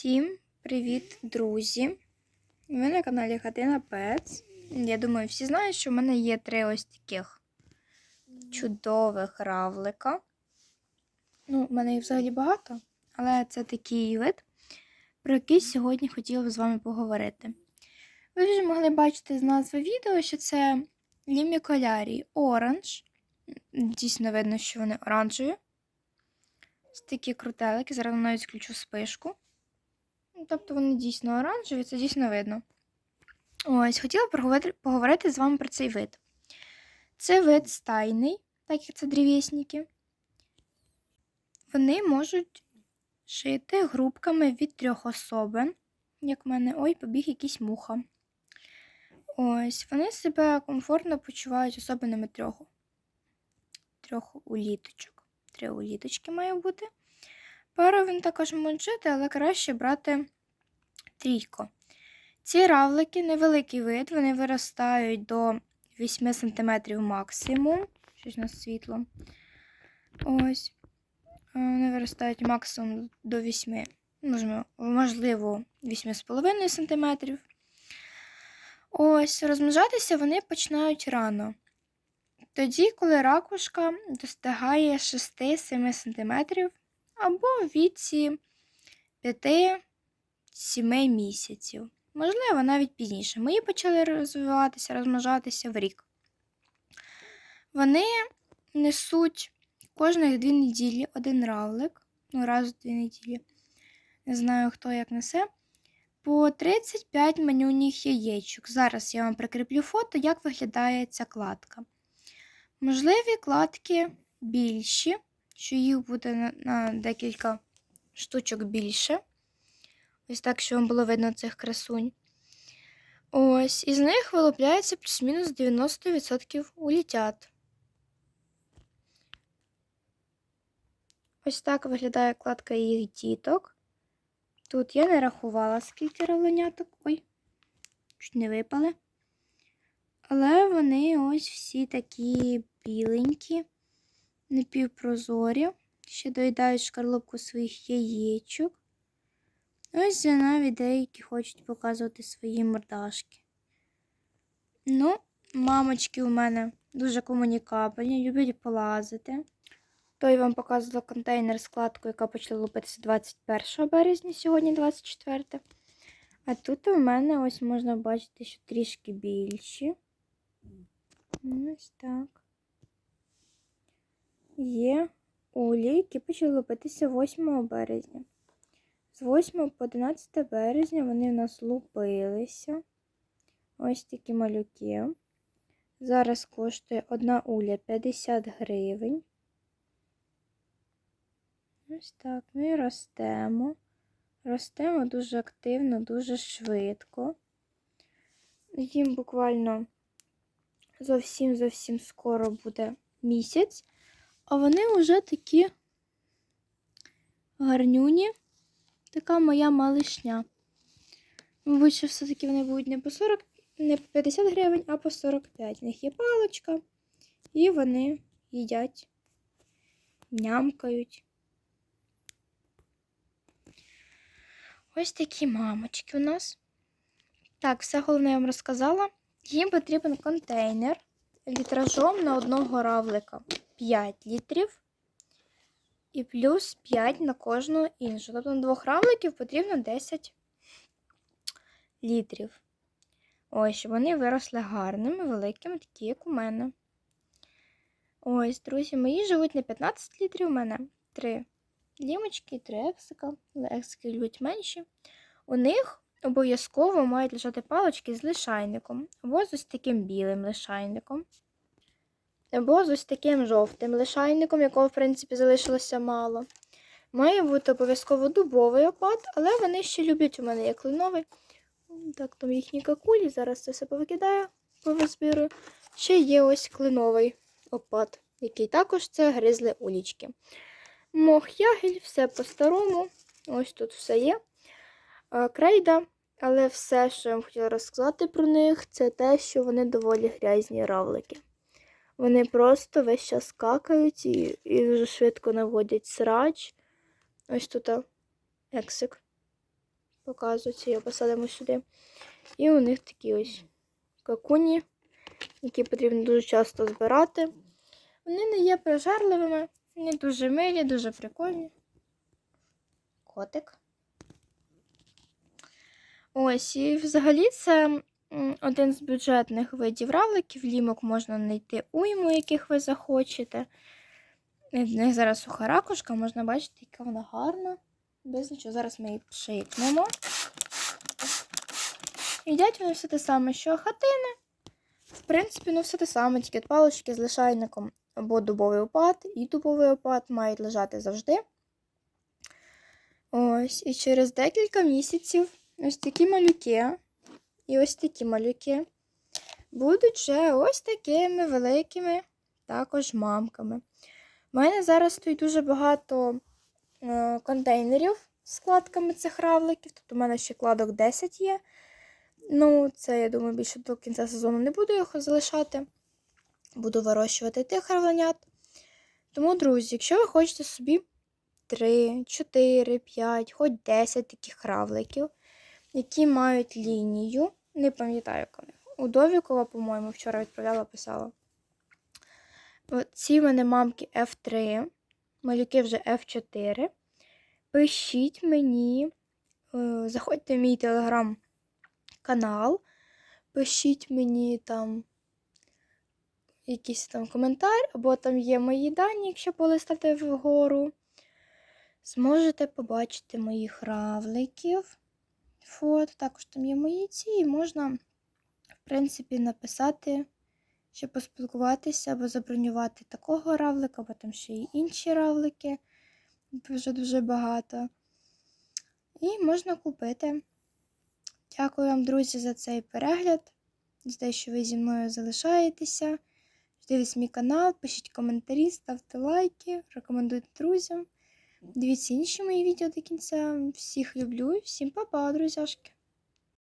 Всім привіт, друзі! Ви на каналі Хатина Пец. Я думаю, всі знають, що в мене є три ось таких чудових равлика. Ну, в мене їх взагалі багато, але це такий вид, про який сьогодні хотіла б з вами поговорити. Ви вже могли бачити з назви відео, що це ліміколярій оранж. Дійсно видно, що вони оранжеві. Ось такі крутелики. Зараз навіть включу спишку. Ну, Тобто вони дійсно оранжеві, це дійсно видно. Ось, хотіла поговорити, з вами про цей вид. Це вид стайний, так як це древесники. Вони можуть жити групками від трьох особин. Як в мене, ой, побіг якийсь муха. Ось, вони себе комфортно почувають особинами трьох. Трьох уліточок. Три уліточки має бути. Пару він також може жити, але краще брати трійко. Ці равлики невеликий вид, вони виростають до 8 см максимум. Щось у світло. Ось. Вони виростають максимум до 8, можливо, 8,5 см. Ось, розмножатися вони починають рано. Тоді, коли ракушка достигає 6-7 см або в віці 5-7 місяців. Можливо, навіть пізніше. Мої почали розвиватися, розмножатися в рік. Вони несуть кожних дві неділі один равлик, ну, раз в дві неділі. Не знаю, хто як несе. По 35 манюніх яєчок. Зараз я вам прикріплю фото, як виглядає ця кладка. Можливі кладки більші, що їх буде на, декілька штучок більше. Ось так, щоб вам було видно цих красунь. Ось, із них вилупляється плюс-мінус 90% улітят. Ось так виглядає кладка їх діток. Тут я не рахувала, скільки равленяток. Ой, чуть не випали. Але вони ось всі такі біленькі, напівпрозорі, ще доїдають шкарлупку своїх яєчок. Ось навіть деякі хочуть показувати свої мордашки. Ну, мамочки у мене дуже комунікабельні, люблять полазити. То я вам показувала контейнер складку, яка почала лупитися 21 березня, сьогодні 24. А тут у мене ось можна бачити, що трішки більші. Ось так. Є улі, які почали лупитися 8 березня. З 8 по 11 березня вони в нас лупилися. Ось такі малюки. Зараз коштує одна уля 50 гривень. Ось так. Ми ростемо. Ростемо дуже активно, дуже швидко. Їм буквально зовсім зовсім скоро буде місяць, а вони вже такі гарнюні, така моя малишня. Мабуть, що все-таки вони будуть не по 40, не по 50 гривень, а по 45. У них є паличка, і вони їдять, нямкають. Ось такі мамочки у нас. Так, все головне я вам розказала. Їм потрібен контейнер літражом на одного равлика 5 літрів. І плюс 5 на кожного іншого. Тобто на двох равликів потрібно 10 літрів. Ось, щоб вони виросли гарними, великими, такі, як у мене. Ось, друзі, мої живуть на 15 літрів. У мене 3 лімочки, 3 ексика. Ексики люблять менші. У них обов'язково мають лежати палочки з лишайником, або з ось таким білим лишайником, або з ось таким жовтим лишайником, якого, в принципі, залишилося мало. Має бути обов'язково дубовий опад, але вони ще люблять у мене як кленовий. Так, там їхні какулі, зараз це все повикидаю, повизбірую. Ще є ось кленовий опад, який також це гризли улічки. Мох ягель, все по-старому. Ось тут все є. Крейда, але все, що я вам хотіла розказати про них, це те, що вони доволі грязні равлики. Вони просто весь час какають і, і дуже швидко наводять срач. Ось тут ексик. Показую, ці я посадимо сюди. І у них такі ось какуні, які потрібно дуже часто збирати. Вони не є прожарливими, вони дуже милі, дуже прикольні. Котик. Ось, і взагалі це один з бюджетних видів равликів. Лімок можна знайти уйму, яких ви захочете. В них зараз суха ракушка, можна бачити, яка вона гарна. Без нічого. Зараз ми її пшикнемо. Їдять вони все те саме, що хатини. В принципі, ну все те саме, тільки от палички з лишайником або дубовий опад, і дубовий опад мають лежати завжди. Ось, і через декілька місяців ось такі малюки і ось такі малюки будуть вже ось такими великими також мамками. У мене зараз стоїть дуже багато е, контейнерів з складками цих равликів. Тобто у мене ще кладок 10 є. Ну, це, я думаю, більше до кінця сезону не буду їх залишати. Буду вирощувати тих равленят. Тому, друзі, якщо ви хочете собі 3, 4, 5, хоч 10 таких равликів, які мають лінію, не пам'ятаю, в. У Довікова, по-моєму, вчора відправляла, писала. Ці в мене мамки F3, малюки вже F4. Пишіть мені, е, заходьте в мій телеграм-канал, пишіть мені там якийсь там коментар, або там є мої дані, якщо полистати вгору. Зможете побачити моїх равликів. Фото, також там є мої ці, і можна, в принципі, написати, щоб поспілкуватися, або забронювати такого равлика, або там ще й інші равлики. Дуже-дуже багато. І можна купити. Дякую вам, друзі, за цей перегляд. За те, що ви зі мною залишаєтеся. Дивіться мій канал, пишіть коментарі, ставте лайки, рекомендуйте друзям. Дивіться інші мої відео до кінця. Всіх люблю всім па-па, друзяшки!